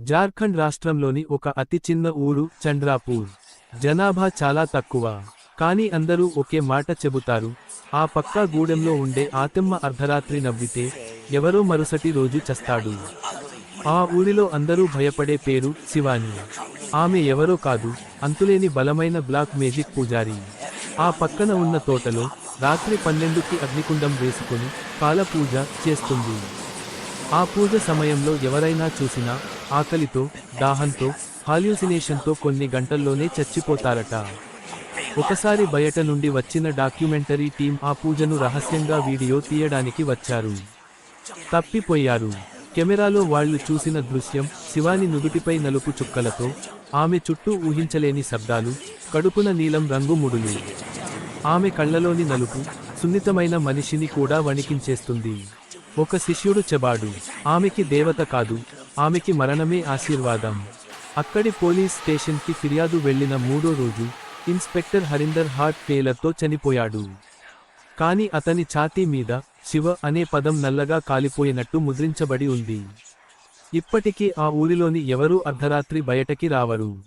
జార్ఖండ్ రాష్ట్రంలోని ఒక అతి చిన్న ఊరు చండ్రాపూర్ జనాభా చాలా తక్కువ. కానీ అందరూ ఒకే మాట చెబుతారు. ఆ పక్కా గూడెంలో ఉండే ఆతెమ్మ అర్ధరాత్రి నవ్వితే ఎవరో మరుసటి రోజు చస్తాడు. ఆ ఊరిలో అందరూ భయపడే పేరు శివాని. ఆమె ఎవరో కాదు అంతులేని బలమైన బ్లాక్ మేజిక్ పూజారి. ఆ పక్కన ఉన్న తోటలో రాత్రి పన్నెండుకి అగ్నికుండం వేసుకుని కాలపూజ చేస్తుంది. ఆ పూజ సమయంలో ఎవరైనా చూసినా ఆకలితో దాహంతో హాల్యూసినేషన్తో కొన్ని గంటల్లోనే చచ్చిపోతారట. ఒకసారి బయట నుండి వచ్చిన డాక్యుమెంటరీ టీం ఆ పూజను రహస్యంగా వీడియో తీయడానికి వచ్చారు. తప్పిపోయారు. కెమెరాలో వాళ్ళు చూసిన దృశ్యం శివాని నుదుటిపై నలుపు చుక్కలతో ఆమె చుట్టూ ఊహించలేని శబ్దాలు కడుపున నీలం రంగు ముడులు. ఆమె కళ్ళలోని నలుపు సున్నితమైన మనిషిని కూడా వణికించేస్తుంది. ఒక శిష్యుడు చెబాడు. ఆమెకి దేవత కాదు ఆమెకి మరణమే ఆశీర్వాదం. అక్కడి పోలీస్ స్టేషన్కి ఫిర్యాదు వెళ్ళిన మూడో రోజు ఇన్స్పెక్టర్ హరిందర్ హార్ట్ ఫెయిలర్తో చనిపోయాడు. కాని అతని ఛాతీ మీద శివ అనే పదం నల్లగా కాలిపోయినట్టు ముద్రించబడి ఉంది. ఇప్పటికీ ఆ ఊరిలోని ఎవరూ అర్ధరాత్రి బయటకి రావరు.